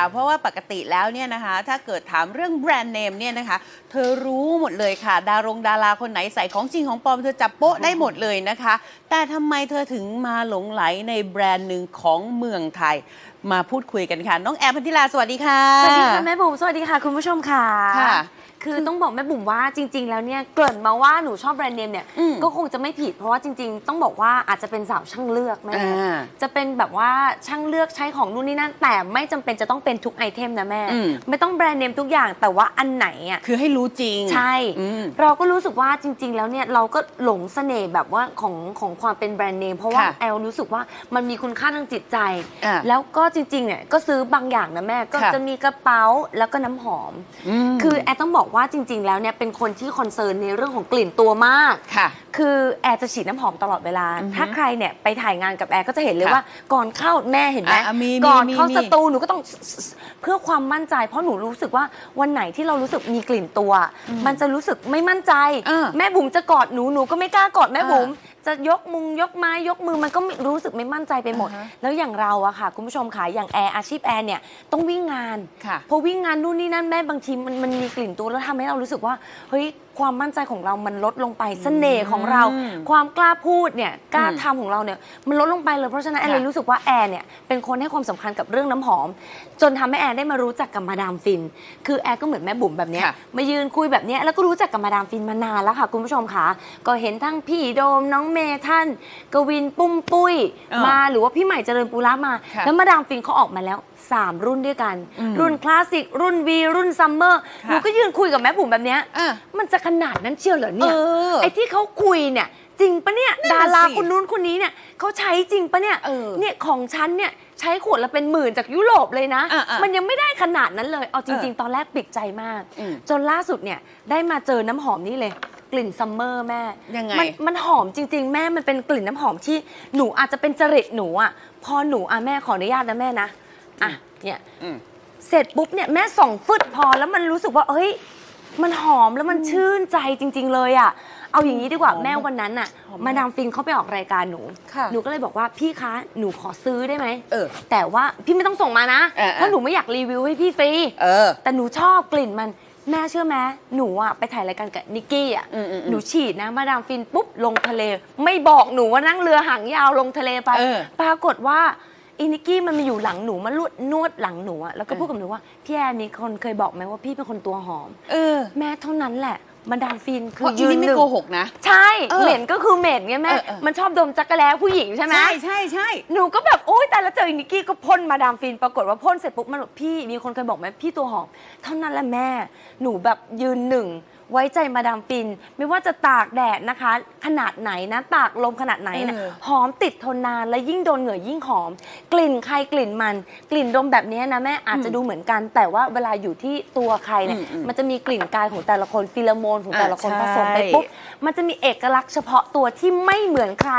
ค่ะ เพราะว่าปกติแล้วเนี่ยนะคะ ถ้าเกิดถามเรื่องแบรนด์เนมเนี่ยนะคะ เธอรู้หมดเลยค่ะ ดารงดาราคนไหนใส่ของจริงของปลอมเธอจับโป๊ะได้หมดเลยนะคะ แต่ทำไมเธอถึงมาหลงไหลในแบรนด์หนึ่งของเมืองไทย มาพูดคุยกันค่ะ น้องแอมพันธิลาสวัสดีค่ะ สวัสดีค่ะแม่บุ๋มสวัสดีค่ะคุณผู้ชมค่ะ ค่ะ คือต้องบอกแม่บุ๋มว่าจริง ๆ แล้วเนี่ยเกริ่นมาว่าหนูชอบแบรนด์เนมเนี่ยอืมก็คงจะไม่ผิดเพราะว่าจริง ๆ ต้องบอกว่าอาจจะเป็นสาวช่างเลือกแม่อ่าจะเป็นแบบว่าช่างเลือกใช้ของนู่นนี่นั่นแต่ไม่จำเป็นจะต้องเป็นทุกไอเทมนะแม่ อืม ไม่ต้องแบรนด์เนมทุกอย่างแต่ว่าอันไหนอะคือให้รู้จริงใช่ อืม เราก็รู้สึกว่าจริง ๆ แล้วเนี่ยเราก็หลงเสน่ห์แบบว่าของของความเป็นแบรนด์เนมเพราะว่าค่ะแอลรู้สึกว่ามันมีคุณค่าทางจิตใจ อะแล้วก็จริงๆเนี่ยก็ซื้อบางอย่างนะแม่ก็ค่ะ จะมีกระเป๋าแล้วก็น้ำหอม ม คือแอร์ต้องบอกว่าจริง ๆ แล้วเนี่ยเป็นคนที่คอนเซิร์นในเรื่องของกลิ่นตัวมาก ค่ะ คือแอร์จะฉีดน้ำหอมตลอดเวลา อือฮึถ้าใครเนี่ยไปถ่ายงานกับแอร์ก็จะเห็นเลยค่ะว่าก่อนเข้าแม่เห็นไหมอะมีมีก่อนเข้ามีสตูหนูก็ต้องเพื่อความมั่นใจ เพราะหนูรู้สึกว่าวันไหนที่เรารู้สึกมีกลิ่นตัว มันจะรู้สึกไม่มั่นใจ เออแม่บุ๋มจะกอดหนูหนูก็ไม่กล้ากอดแม่เออบุ๋ม จะยกมุงยกไม้ยกมือมันก็ไม่รู้สึกไม่มั่นใจไปหมดอ่าฮะแล้วอย่างเราอะค่ะ คุณผู้ชมค่ะอย่างแอร์อาชีพแอร์เนี่ยต้องวิ่งงานค่ะ พอวิ่งงานนู่นนี่นั่นแม่บางทีมันมันมีกลิ่นตัวแล้วทำให้เรารู้สึกว่าเฮ้ยความมั่นใจของเรามันลดลงไปเสน่ห์ของเราอืมความกล้าพูดเนี่ยกล้าอืมทำของเราเนี่ยมันลดลงไปเลยเพราะฉะนั้นแอนค่ะเลยรู้สึกว่าแอร์เนี่ยเป็นคนให้ความสำคัญกับเรื่องน้ำหอม จนทำให้แอร์ได้มารู้จักกับมาดามฟิน คือแอร์ก็เหมือนแม่บุ๋มแบบเนี้ยค่ะ มายืนคุยแบบเนี้ยแล้วก็รู้จักกับมาดามฟินมานานแล้วค่ะ คุณผู้ชมค่ะก็เห็นทั้งพี่โดมน้องเมย์ท่านกวินปุ้มปุ้ยเออมาหรือว่าพี่ใหม่เจริญปุระมา ค่ะ แล้วมาดามฟินเขาออกมาแล้ว 3 รุ่นด้วยกันอืมรุ่นคลาสสิก รุ่น V รุ่นซัมเมอร์ค่ะหนูก็ยืนคุยกับแม่บุ๋มแบบเนี้ยอะมันจะขนาดนั้นเชียวเหรอเนี่ยเออไอ้ที่เขาคุยเนี่ย จริงปะเนี่ยนั่ดานน่ะราสิ คนนู้นคนนี้เนี่ยเขาใช้จริงปะเนี่ยเออเนี่ยของฉันเนี่ยใช้ขวดละเป็นหมื่นจากยุโรปเลยนะ อะๆมันยังไม่ได้ขนาดนั้นเลยเอาจริงเออๆตอนแรกปิดใจมาก อืมจนล่าสุดเนี่ยได้มาเจอน้ำหอมนี่เลย กลิ่นซัมเมอร์แม่ยังไง มัน มันหอมจริง ๆ แม่มันเป็นกลิ่นน้ำหอมที่หนูอาจจะเป็นจริตหนูอะพอหนูอะแม่ขออนุญาตนะแม่นะ อะเนี่ยอืม เสร็จปุ๊บเนี่ยแม่ส่องฟึดพอแล้วมันรู้สึกว่าเฮ้ย มันหอมแล้วมันชื่นใจจริง ๆ เลยอะเอาอย่างนี้ดีกว่าหอมแม่วันนั้นน่ะหอมมากมาดามฟินเขาไปออกรายการหนูค่ะหนูก็เลยบอกว่าพี่คะหนูขอซื้อได้ไหมเออแต่ว่าพี่ไม่ต้องส่งมานะเออเออ เพราะหนูไม่อยากรีวิวให้พี่ฟรี เออ แต่หนูชอบกลิ่นมันแม่เชื่อไหมหนูอะไปถ่ายรายการกับนิกกี้อะอืมอืมอืมหนูฉีดนะมาดามฟินปุ๊บลงทะเล ไม่บอกหนูว่านั่งเรือหางยาวลงทะเลไป เออปรากฏว่า อินิกกี้มันมาอยู่หลังหนูมาลวดนวดหลังหนูอะแล้วก็เออพูดกับหนูว่าพี่แอนมีคนเคยบอกไหมว่าพี่เป็นคนตัวหอม เออ แม่เท่านั้นแหละมาดามฟินเพคือราะอียืนนี่ไม่หนึ่งโกหกนะ ใช่เออเหม็นก็คือเหม็นไงแม่เออเออ มันชอบดมจักรแล้ผู้หญิงใช่ไหม ใช่ใช่ใช่หนูก็แบบโอ๊ยแต่แล้วเจออีนิกกี้ก็พ่นมาดามฟินปรากฏว่าพ่นเสร็จปุ๊บมันบอกพี่มีคนเคยบอกไหมพี่ตัวหอมเท่านั้นแหละแม่ หนูแบบยืนหนึ่ง ไว้ใจมาดามฟิน ไม่ว่าจะตากแดดนะคะ ขนาดไหนนะตากลมขนาดไหนเนี่ยเออหอมติดทนนานและยิ่งโดนเหงื่อยิ่งหอม กลิ่นใครกลิ่นมัน กลิ่นดมแบบนี้นะแม่อาจจะดูเหมือนกัน แต่ว่าเวลาอยู่ที่ตัวใครเนี่ยอืมอืมมันจะมีกลิ่นกายของแต่ละคนฟิโลโมนของแต่ละคนอ่าผสมไปใช่ปุ๊บมันจะมีเอกลักษณ์เฉพาะตัวที่ไม่เหมือนใคร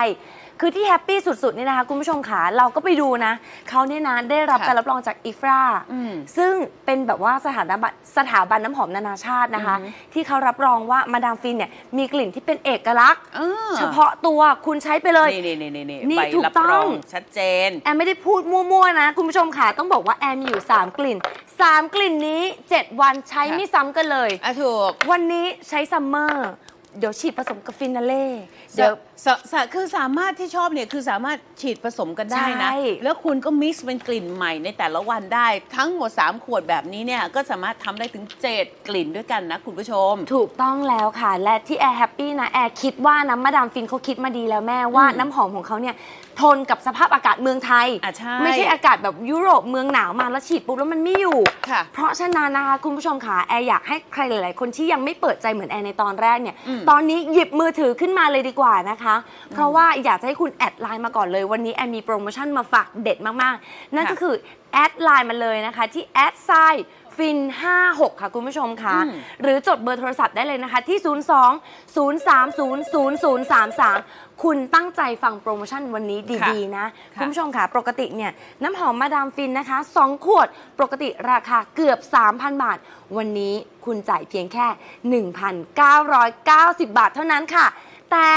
คือที่แฮปปี้สุดๆนี่นะคะคุณผู้ชมขาเราก็ไปดูนะเขาเนี่ยนะได้รับค่ะการรับรองจากอิฟราอืมซึ่งเป็นแบบว่าสถาบันสถาบันน้ำหอมนานาชาตินะคะ อือฮึที่เขารับรองว่ามาดามฟินเนี่ยมีกลิ่นที่เป็นเอกลักษณ์เออเฉพาะตัวคุณใช้ไปเลย นี่นี่นี่นี่นี่ใบถูกรับต้องรองชัดเจน แอนไม่ได้พูดมั่วๆนะ คุณผู้ชมค่ะต้องบอกว่าแอนมีอยู่ 3 กลิ่น 3 กลิ่นนี้ 7 วันใช้ค่ะ ไม่ซ้ำกันเลย อะถูก วันนี้ใช้ซัมเมอร์ เดี๋ยวฉีดผสมกับฟินาเล่ เดี๋ยว สะสะคือสามารถที่ชอบเนี่ยคือสามารถฉีดผสมกันได้นะ ใช่ แล้วคุณก็มิกซ์เป็นกลิ่นใหม่ในแต่ละวันได้ ทั้งหมด 3 ขวดแบบนี้เนี่ย ก็สามารถทำได้ถึง 7 กลิ่นด้วยกันนะคุณผู้ชม ถูกต้องแล้วค่ะ และที่แอร์แฮปปี้นะ แอร์คิดว่านะมาดามฟินเขาคิดมาดีแล้วแม่ว่าอืมน้ำหอมของเขาเนี่ย ทนกับสภาพอากาศเมืองไทย อะใช่ ไม่ใช่อากาศแบบยุโรปเมืองหนาวมาแล้วฉีดปุ๊บแล้วมันไม่อยู่ ค่ะ เพราะฉะนั้นนะคะคุณผู้ชมค่ะแอร์อยากให้ใครหลาย ๆ คนที่ยังไม่เปิดใจเหมือนแอร์ในตอนแรกเนี่ย อืมตอนนี้หยิบมือถือขึ้นมาเลยดีกว่านะคะเพราะว่าอยากจะให้คุณแอดไลน์มาก่อนเลย วันนี้แอร์มีโปรโมชั่นมาฝากเด็ดมากๆ นั่นก็คือแอดไลน์มาเลยนะคะที่แอดไซฟิน 56 ค่ะ คุณผู้ชมค่ะอืมหรือจดเบอร์โทรศัพท์ได้เลยนะคะ ที่ 02 030 0033 คุณตั้งใจฟังโปรโมชั่นวันนี้ดี ๆนะค่ะคุณผู้ชมค่ะ ปกติเนี่ย น้ำหอมมาดามฟินนะคะ 2 ขวดปกติราคาเกือบ 3,000 บาท วันนี้คุณจ่ายเพียงแค่ 1,990 บาทเท่านั้นค่ะ แต่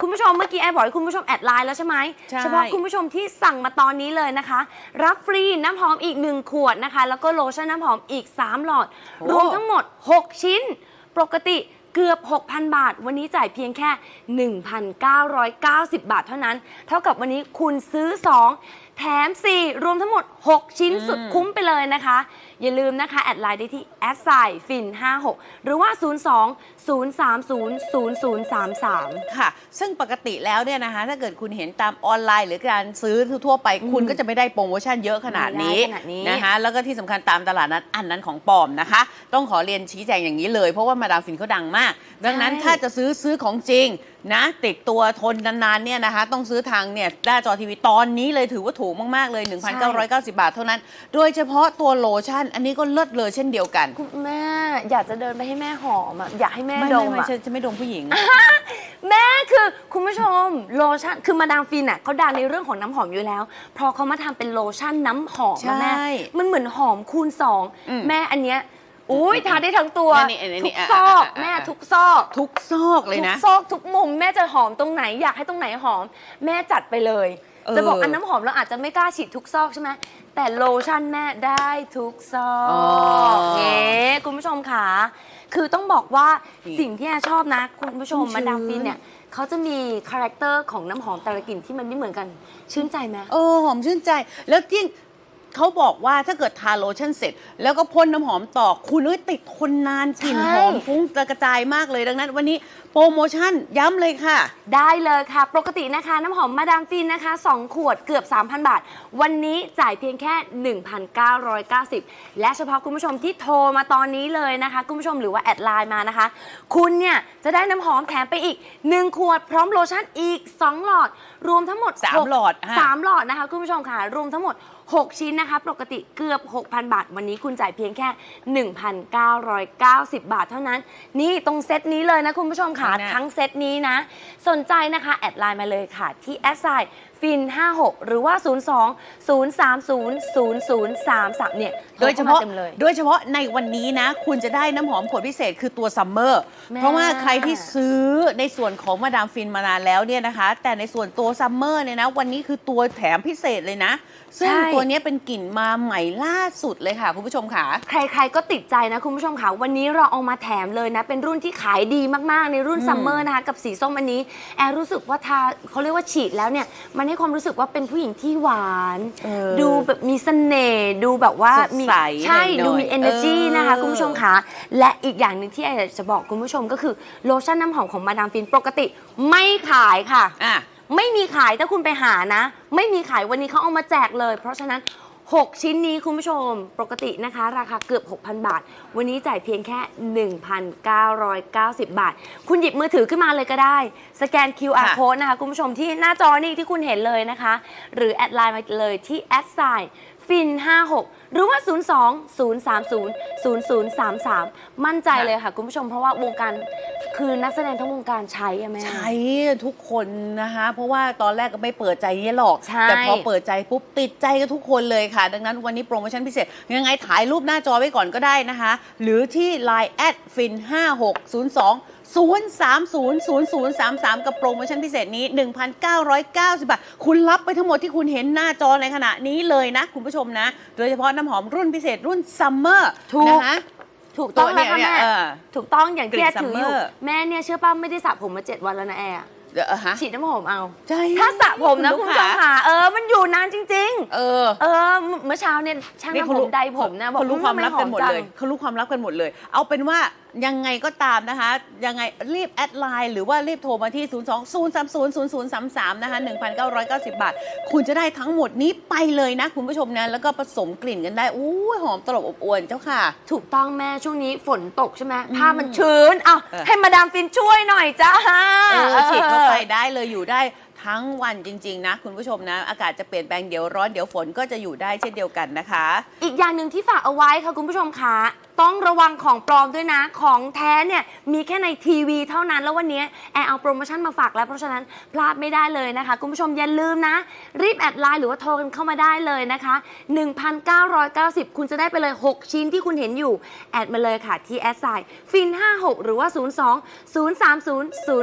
คุณผู้ชมเมื่อกี้แอร์บอกให้คุณผู้ชมแอดไลน์แล้วใช่ไหมใช่ เฉพาะคุณผู้ชมที่สั่งมาตอนนี้เลยนะคะ รับฟรีน้ำหอมอีก 1 ขวดนะคะ แล้วก็โลชั่นน้ำหอมอีก 3 หลอด รวมทั้งหมด 6 ชิ้น ปกติเกือบ 6,000 บาท วันนี้จ่ายเพียงแค่ 1,990 บาทเท่านั้น เท่ากับวันนี้คุณซื้อ 2แถม 4 รวมทั้งหมด 6 ชิ้นสุดคุ้มไปเลยนะคะ อย่าลืมนะคะ แอดไลน์ได้ที่แอดไซฟิน56 หรือว่า 02 030 0033 ค่ะ ซึ่งปกติแล้วเนี่ยนะคะ ถ้าเกิดคุณเห็นตามออนไลน์ หรือการซื้อทั่วๆไป คุณก็จะไม่ได้โปรโมชั่นเยอะขนาดนี้ไม่ได้ขนาดนี้ นะคะ แล้วก็ที่สำคัญตามตลาดนัดอันนั้นของปลอมนะคะ ต้องขอเรียนชี้แจงอย่างนี้เลย เพราะว่ามาดามฟินเขาดังมาก ดังนั้นถ้าจะซื้อซื้อของจริง นะติดตัวทนนานๆเนี่ยนะคะ ต้องซื้อทางเนี่ยหน้าจอทีวีตอนนี้เลยถือว่าถูกมาก ๆ เลย 1,990 บาทเท่านั้น โดยเฉพาะตัวโลชั่น อันนี้ก็เลิศเลยเช่นเดียวกัน คุณแม่อยากจะเดินไปให้แม่หอมอะอยากให้แม่ไม่ดไม่มไม่อะ ฉันจะไม่ดมผู้หญิง แม่คือคุณผู้ชมโลชั่นคือมาดามฟินอะเขาดังในเรื่องของน้ำหอมอยู่แล้ว พอเขามาทำเป็นโลชั่นน้ำหอมอะแม่ใช่มันเหมือนหอมคูณสองอืม แม่อันเนี้ย อุ้ยทาได้ทั้งตัวนี่นี่นี่ทุกอะซอกอะอะ แม่ทุกซอกทุกซอกเลยทุกนะซอกทุกมุมแม่จะหอมตรงไหนอยากให้ตรงไหนหอม แม่จัดไปเลย เออ จะบอกอันน้ำหอมเราอาจจะไม่กล้าฉีดทุกซอกใช่ไหมแต่โลชั่นแม่ได้ทุกซอกอ๋อเอ๊ะคุณผู้ชมค่ะคือต้องบอกว่านี่สิ่งที่แอร์ชอบนะ คุณผู้ชมชุ่มชื้นมาดามฟินเนี่ยเขาจะมีคาแรคเตอร์ของน้ำหอมแต่ละกลิ่นที่มันไม่เหมือนกันชื่นใจไหม โอ้หอมชื่นใจ แล้วที่ เขาบอกว่าถ้าเกิดทาโลชั่นเสร็จ แล้วก็พ่นน้ำหอมต่อคุณเอ้ยติดทนนานกลิ่นใช่หอมฟุ้งกระจายมากเลยดังนั้น วันนี้โปรโมชั่นย้ำเลยค่ะ ได้เลยค่ะ ปกตินะคะน้ำหอมมาดามฟินนะคะ 2 ขวดเกือบ 3,000 บาท วันนี้จ่ายเพียงแค่ 1,990 และเฉพาะคุณผู้ชมที่โทรมาตอนนี้เลยนะคะ คุณผู้ชมหรือว่าแอดไลน์มานะคะ คุณเนี่ยจะได้น้ำหอมแถมไปอีก 1 ขวดพร้อมโลชั่นอีก 2 หลอด รวมทั้งหมดสามกหลอดฮะสามหลอดนะคะ คุณผู้ชมค่ะรวมทั้งหมด6 ชิ้นนะคะ ปกติเกือบ 6,000 บาท วันนี้คุณจ่ายเพียงแค่ 1,990 บาทเท่านั้น นี่ตรงเซตนี้เลยนะคุณผู้ชมค่ะนะทั้งเซตนี้นะ สนใจนะคะ แอดไลน์มาเลยค่ะ ที่แอดไซน์ ฟิน 56 หรือว่า 02 030 0033 เนี่ยโดยเฉพาะโทรข้มต็มเลย โดยเฉพาะในวันนี้นะ คุณจะได้น้ำหอมขวดพิเศษคือตัวซัมเมอร์ แม่ เพราะว่าใครที่ซื้อในส่วนของมาดามฟินมานานแล้วเนี่ยนะคะ แต่ในส่วนตัวซัมเมอร์เนี่ยนะ วันนี้คือตัวแถมพิเศษเลยนะ ซึ่งใช่ตัวเนี้ยเป็นกลิ่นมาใหม่ล่าสุดเลยค่ะ คุณผู้ชมค่ะ ใครๆ ก็ติดใจนะคุณผู้ชมค่ะ วันนี้เราเอามาแถมเลยนะ เป็นรุ่นที่ขายดีมากๆ ในรุ่นอืมซัมเมอร์นะคะ กับสีส้มอันนี้ แอร์รู้สึกว่าทาเขาเรียกว่าฉีดแล้วเนี่ย มันให้ความรู้สึกว่าเป็นผู้หญิงที่หวานเออดูแบบมีเสน่ห์ดูแบบว่าสดมีใสใช่หน่อยๆดูมี energy เออ นะคะ คุณผู้ชมค่ะและอีกอย่างหนึ่งที่แอร์อยากจะบอกคุณผู้ชมก็คือโลชั่นน้ำหอมของมาดามฟินปกติไม่ขายค่ะ อะ ไม่มีขายถ้าคุณไปหานะ ไม่มีขายวันนี้เขาเอามาแจกเลย เพราะฉะนั้น 6 ชิ้นนี้คุณผู้ชมปกตินะคะ ราคาเกือบ 6,000 บาท วันนี้จ่ายเพียงแค่ 1,990 บาท คุณหยิบมือถือขึ้นมาเลยก็ได้ สแกน QR ค่ะ code นะคะ คุณผู้ชมที่หน้าจอนี่ที่คุณเห็นเลยนะคะ หรือแอดไลน์มาเลยที่แอดไซน์ ฟิน 56 หรือว่า 02 030 0033 มั่นใจเลยค่ะ คุณผู้ชมเพราะว่าวงการคือนักแสดงทั้งวงการใช้อะแม่ ใช้ทุกคนนะคะ เพราะว่าตอนแรกก็ไม่เปิดใจเนี่ยหรอก ใช่ แต่พอเปิดใจปุ๊บติดใจกันทุกคนเลยค่ะ ดังนั้นวันนี้โปรโมชั่นพิเศษ ยังไงถ่ายรูปหน้าจอไว้ก่อนก็ได้นะคะ หรือที่ Line แอดฟิน 5602 0300033 กับโปรโมชั่นพิเศษนี้ 1,990 บาท คุณรับไปทั้งหมดที่คุณเห็นหน้าจอในขณะนี้เลยนะ คุณผู้ชมนะ โดยเฉพาะน้ำหอมรุ่นพิเศษรุ่นซัมเมอร์ถูก นะคะถูกต้องแล้วค่ะตัวเนี่ยแม่ เออ ถูกต้องอย่างที่กลิ่แอนร์ถืออยู่ซัมเมอร์ แม่เนี่ยเชื่อป้าไม่ได้สระผมมาเจ็ดวันแล้วนะแอร์เดี๋ยวเออฮะฉีดน้ำหอมเอา ใช่ ถ้าสระผมนะคุคุณณผู้ลูชกมค้าค่ะเออ มันอยู่นานจริง เออๆเออ เมื่อเช้าเนี่ยช่างทำผมไดผมนะบอกเขารู้ความลับทำไกันหมดเลยอจังเขารู้ความลับกันหมดเลย เอาเป็นว่ายังไงก็ตามนะคะ ยังไงรีบแอดไลน์หรือว่ารีบโทรมาที่ 0 2 0 3 0 0 0 3 3 นะคะ 1,990 บาท คุณจะได้ทั้งหมดนี้ไปเลยนะ คุณผู้ชมนะ แล้วก็ผสมกลิ่นกันได้อู้ยหอมตลบอบอวนเจ้าค่ะ ถูกต้องแม่ช่วงนี้ฝนตกใช่ไหมผ้ามันชื้น เอาเออ ให้มาดามฟินช่วยหน่อยจ้า เออฉีดเข้าไปได้เลยอยู่ได้ ทั้งวันจริง ๆ นะ คุณผู้ชมนะ อากาศจะเปลี่ยนแปลงเดี๋ยวร้อนเดี๋ยวฝนก็จะอยู่ได้เช่นเดียวกันนะคะ อีกอย่างหนึ่งที่ฝากเอาไว้ค่ะคุณผู้ชมคะต้องระวังของปลอมด้วยนะ ของแท้เนี่ยมีแค่ในทีวีเท่านั้น แล้ววันนี้แอร์เอาโปรโมชั่นมาฝากแล้ว เพราะฉะนั้นพลาดไม่ได้เลยนะคะ คุณผู้ชมอย่าลืมนะ รีบแอดไลน์หรือว่าโทรกันเข้ามาได้เลยนะคะ 1,990 คุณจะได้ไปเลย 6 ชิ้นที่คุณเห็นอยู่ แอดมาเลยค่ะที่แอดไซน์ฟิน 56 หรือว่า 02 030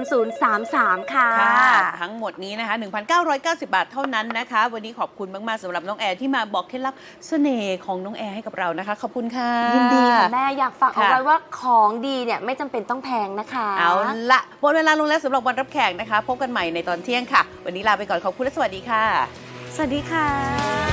0033 ค่ะ ค่ะทั้งหมดนี้นะคะ 1,990 บาทเท่านั้นนะคะ วันนี้ขอบคุณมาก ๆสำหรับน้องแอร์ที่มาบอกเคล็ดลับเสน่ห์ของน้องแอร์ให้กับเรานะคะ ขอบคุณค่ะ ยินดีค่ะแม่อยากฝากเอาค่ะไว้ว่าของดีเนี่ยไม่จำเป็นต้องแพงนะคะ เอาละหมดเวลาลงแล้วสำหรับวันรับแขกนะคะ พบกันใหม่ในตอนเที่ยงค่ะ วันนี้ลาไปก่อนขอบคุณและสวัสดีค่ะ สวัสดีค่ะ